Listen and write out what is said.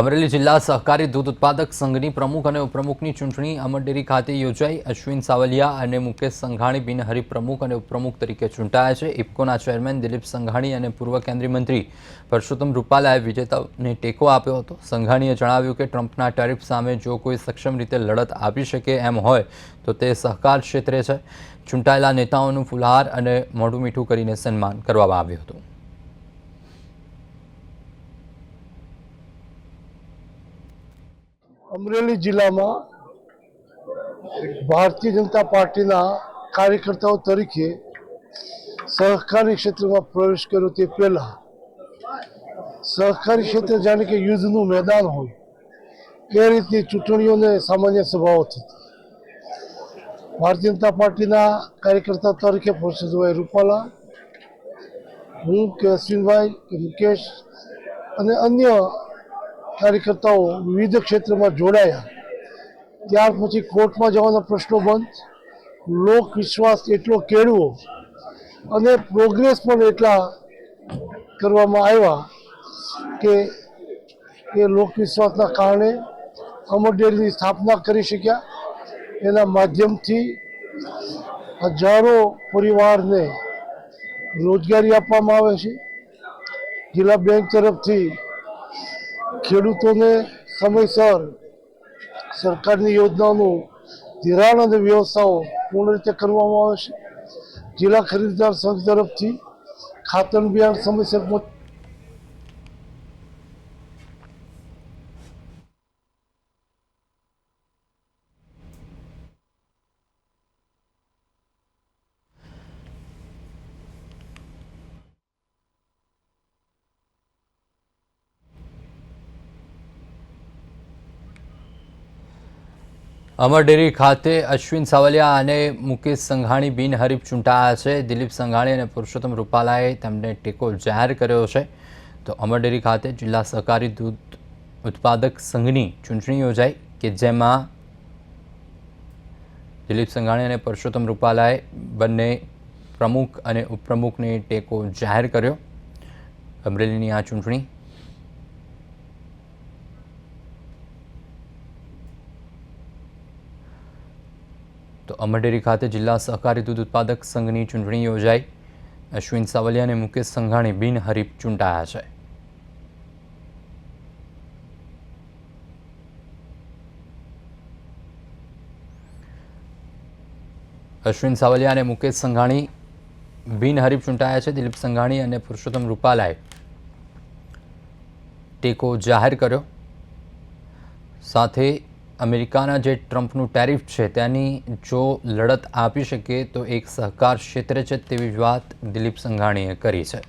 અમરેલી જિલ્લા સહકારી દૂધ ઉત્પાદક સંઘની પ્રમુખ અને ઉપપ્રમુખની ચૂંટણી અમરડેરી ખાતે યોજાઈ. અશ્વિન સાવલિયા અને મુકેશ સંઘાણી બિનહરીફ પ્રમુખ અને ઉપપ્રમુખ તરીકે ચૂંટાયા છે. ઇફકોના ચેરમેન દિલીપ સંઘાણી અને પૂર્વ કેન્દ્રીય મંત્રી પરસોત્તમ રૂપાલાએ વિજેતાને ટેકો આપ્યો હતો. સંઘાણીએ જણાવ્યું કે ટ્રમ્પના ટેરિફ સામે જો કોઈ સક્ષમ રીતે લડત આપી શકે એમ હોય, તો તે સહકાર ક્ષેત્રે છે. ચૂંટાયેલા નેતાઓનું ફુલહાર અને મોઢું મીઠું કરીને સન્માન કરવામાં આવ્યું હતું. અમરેલી જિલ્લામાં ભારતીય જનતા પાર્ટીના કાર્યકર્તાઓ તરીકે સહકારી ક્ષેત્રમાં પ્રવેશ કર્યો તે પહેલા સહકારી ક્ષેત્ર જાણે કે યુદ્ધનું મેદાન હોય એ રીતની ચૂંટણીઓને સામાન્ય સભાઓ થતી. ભારતીય જનતા પાર્ટીના કાર્યકર્તા તરીકે પરસોત્તમભાઈ રૂપાલા, હું કે અશ્વિનભાઈ, કે મુકેશ અને અન્ય કાર્યકર્તાઓ વિવિધ ક્ષેત્રમાં જોડાયા. ત્યાર પછી કોર્ટમાં જવાના પ્રશ્નો બંધ. લોક વિશ્વાસ એટલો કેળવો અને પ્રોગ્રેસ પણ એટલા કરવામાં આવ્યા કે એ લોકવિશ્વાસના કારણે અમર ડેરીની સ્થાપના કરી શક્યા. એના માધ્યમથી હજારો પરિવારને રોજગારી આપવામાં આવે છે. જિલ્લા બેંક તરફથી ખેડૂતોને સમયસર સરકારની યોજનાઓનું ધિરાણ અને વ્યવસ્થાઓ પૂર્ણ રીતે કરવામાં આવે છે. જિલ્લા ખરીદદાર સંઘ તરફથી ખાતર બિયારણ સમયસર પહોંચ અમર ડેરી ખાતે અશ્વિન સાવલિયા અને મુકેશ સંઘાણી બિનહરીફ ચૂંટાયા છે. દિલીપ સંઘાણી અને પુરુષોત્તમ રૂપાલાએ તેમને ટેકો જાહેર કર્યો છે. તો અમરડેરી ખાતે જિલ્લા સહકારી દૂધ ઉત્પાદક સંઘની ચૂંટણી યોજાઈ કે જેમાં દિલીપ સંઘાણી અને પુરુષોત્તમ રૂપાલાએ બંને પ્રમુખ અને ઉપપ્રમુખને ટેકો જાહેર કર્યો. અમરેલીની આ ચૂંટણી તો અમરડેરી ખાતે જિલ્લા સહકારી દૂધ ઉત્પાદક સંઘની ચૂંટણી યોજાઈ. અશ્વિન સાવલિયા અને મુકેશ સંઘાણી બિનહરીફ ચૂંટાયા છે. અશ્વિન સાવલિયા અને મુકેશ સંઘાણી બિનહરીફ ચૂંટાયા છે. દિલીપ સંઘાણી અને પુરુષોત્તમ રૂપાલાએ ટેકો જાહેર કર્યો. સાથે અમેરિકાના જે ટ્રમ્પનું ટેરિફ છે, તેની જો લડત આપી શકે તો એક સહકાર ક્ષેત્રે છે તેવી વાત દિલીપ સંઘાણીએ કરી છે.